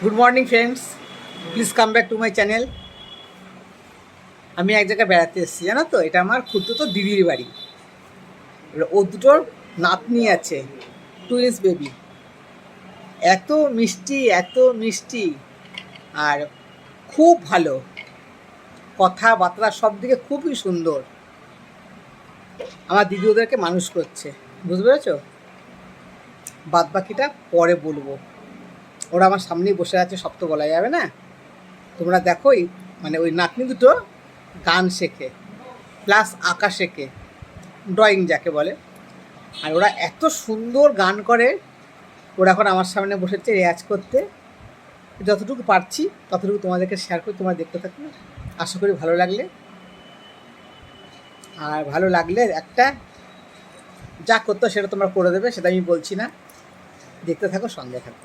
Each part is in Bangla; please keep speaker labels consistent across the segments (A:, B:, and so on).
A: Good morning friends please come back to my channel আমি এক জায়গায় বেড়াতে এসেছি, জানো তো? এটা আমার ক্ষুদ্র তো দিদির বাড়ি। ও দুটোর নাতনি আছে টুইন্স বেবি এত মিষ্টি এত মিষ্টি। আর খুব ভালো। কথাবার্তা সব দিকে খুবই সুন্দর। আমার দিদি ওদেরকে মানুষ করছে। বুঝতে পেরেছ? বাদ বাকিটা পরে বলব। ওরা আমার সামনেই বসে আছে সব তো বলা যাবে না? তোমরা দেখোই মানে ওই নাতনি দুটো গান শেখে প্লাস আঁকা শেখে ড্রয়িং যাকে বলে। আর ওরা এত সুন্দর গান করে, ওরা এখন আমার সামনে বসেছে রেয়াজ করতে। যতটুকু পারছি, ততটুকু তোমাদেরকে শেয়ার করে, তোমরা দেখতে থাকবে আশা করি ভালো লাগলে। আর ভালো লাগলে একটা যা করতো সেটা তোমরা করে দেবে, সেটা আমি বলছি না। দেখতে থাকো সঙ্গে থাকো।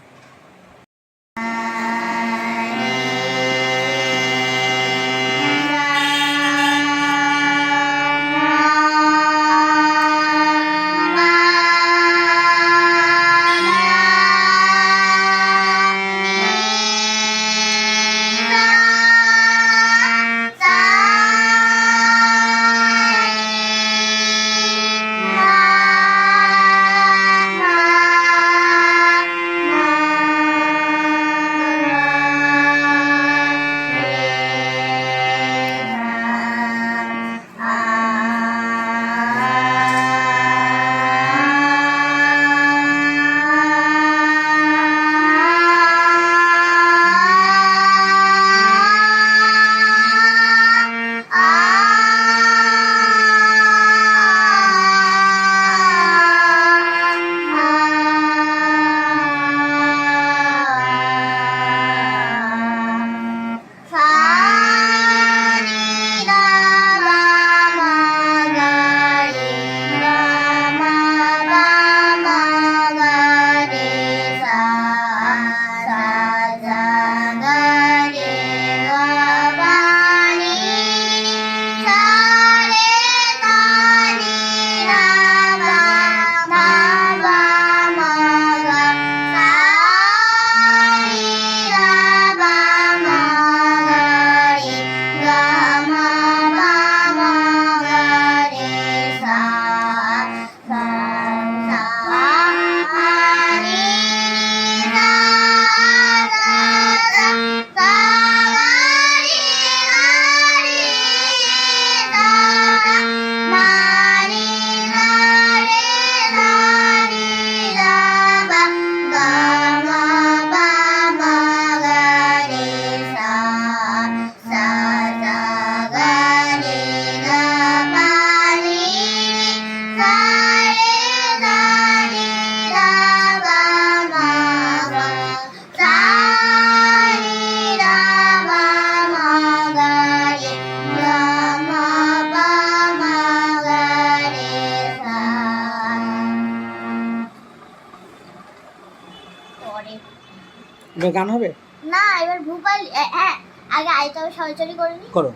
A: গান হবে?
B: না এবার ভূপাল হ্যাঁ আগে আয়তা সরাসরি করে নি।
A: করো।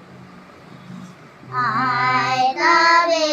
B: সরাসরি হাতে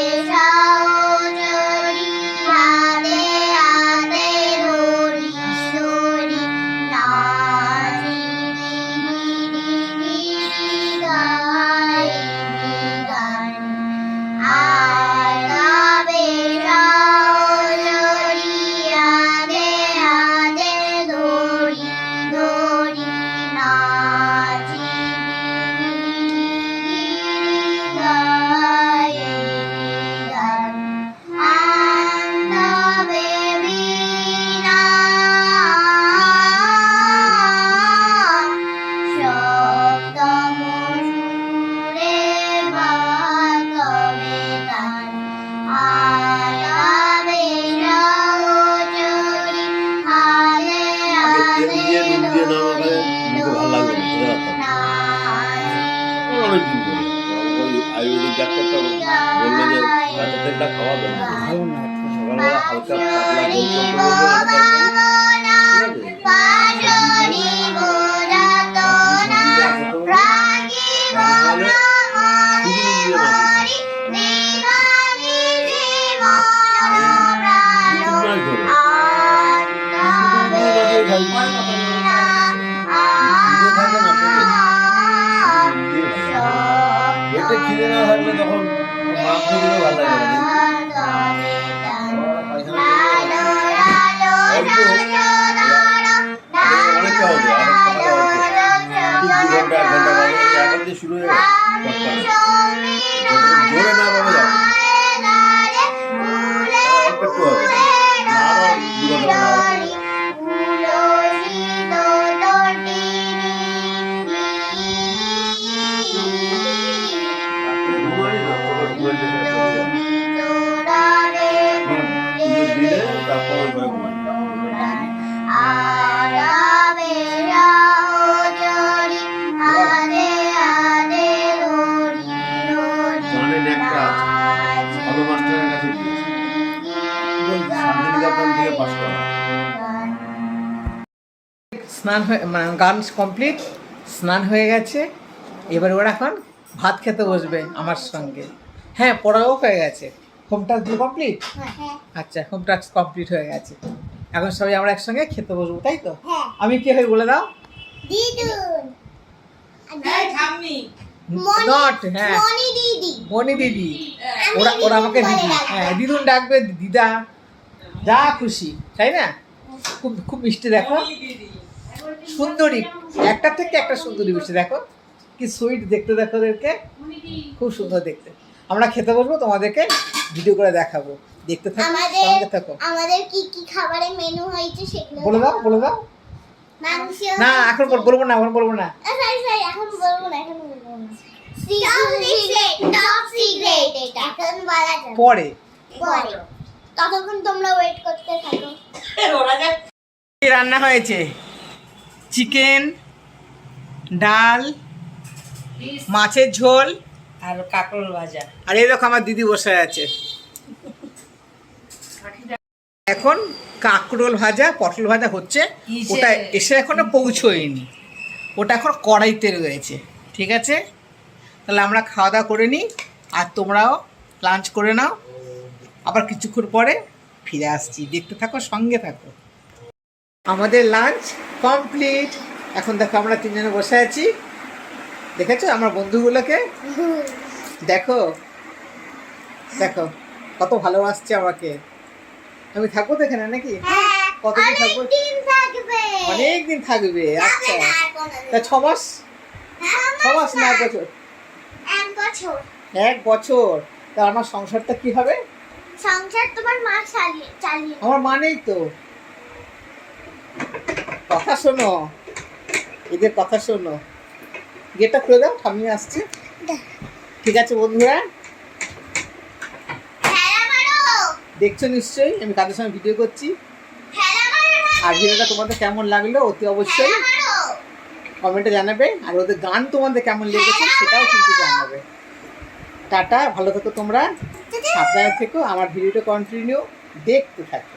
C: দিয়ে না আমাকে মুখে ভালো লাগবে না। ধরে ওই আয়ুর্বেদিক ডাক্তারটা বলল যে কাঁচা তেলটা খাওয়া বন্ধ করো।
A: ভালো না
C: সকালবেলা হালকা পাতলা বাদে এখন দিয়ে শুরু হয়ে
D: স্নান হয়ে মানে গান কমপ্লিট স্নান হয়ে গেছে। এবার ওরা এখন ভাত খেতে বসবে আমার সঙ্গে। হ্যাঁ পড়াও হয়ে গেছে। হোম টাস্ক কমপ্লিট আচ্ছা হোম টাস্ক কমপ্লিট হয়ে গেছে। এখন সবাই আমরা একসঙ্গে খেতে বসবো তাই তো?
A: হ্যাঁ।
D: আমি কে হয়ে বলে দাও? নট হ্যাঁ।
A: মনি দিদি।
D: মনি দিদি। ওরা ওরা আমাকে দিদি। হ্যাঁ দিদুন ডাকবে দিদা। যা খুশি তাই না? খুব খুব মিষ্টি দেখো। সুন্দরী। একটা থেকে একটা সুন্দরী মিষ্টি দেখো। কি সুইট দেখতে দেখো ওদেরকে। খুব সুন্দর দেখতে। আমরা খেতে বসবো তোমাদেরকে ভিডিও করে দেখাবো। দেখতে থাকো
A: আমাদের
D: সঙ্গে থাকো।
A: আমাদের কি কি খাবারের মেনু হয়েছে সেগুলো
D: বলে দাও বলে দাও। না এখন বলব না এখন বলব না।
A: এখন বলব না এখন বলব না।
D: পরে।
A: ততক্ষণ তোমরা ওয়েট করতে থাকো।
D: রান্না হয়েছে? চিকেন ডাল মাছের ঝোল
E: আর কাঁকরোল ভাজা।
D: আর এই দেখো আমার দিদি বসে আছে। এখন কাঁকরোল ভাজা পটল ভাজা হচ্ছে। ওটা এসে এখনও পৌঁছোয়নি। ওটা এখন কড়াইতে রয়েছে ঠিক আছে? তাহলে আমরা খাওয়া দাওয়া করে নিই আর তোমরাও লাঞ্চ করে নাও। আবার কিছুক্ষণ পরে ফিরে আসছি। দেখতে থাকো সঙ্গে থাকো। আমাদের লাঞ্চ কমপ্লিট এখন দেখো আমরা তিনজনে বসে আছি। দেখেছ আমার বন্ধুগুলোকে? দেখো। দেখো কত ভালোবাসছে আমাকে। আমি থাকব তো এখানে নাকি?
A: হ্যাঁ
D: কতদিন থাকব? অনেক দিন থাকবে আচ্ছা। তা ছ মাস?
A: হ্যাঁ,
D: ছ মাস না এক বছর?
A: এক বছর।
D: তা আমার সংসারটা কি হবে?
A: সংসার তোমার মা চালিয়ে
D: আমার মানেই তো। কথা শোনো। এদের কথা শোনো। গেটটা খুলে দাও ঠাম্মি আসছে। ঠিক আছে বন্ধুরা। দেখছ নিশ্চয়ই আমি কাদের সঙ্গে ভিডিও করছি। আর ভিডিওটা তোমাদের কেমন লাগল অতি অবশ্যই কমেন্টে জানাবে আর ওদের গান তোমাদের কেমন লেগেছে সেটাও কিন্তু জানাবে। টাটা ভালো থেকো তোমরা। সাবধানে থেকো আমার ভিডিওটা কন্টিনিউ দেখতে থাকো।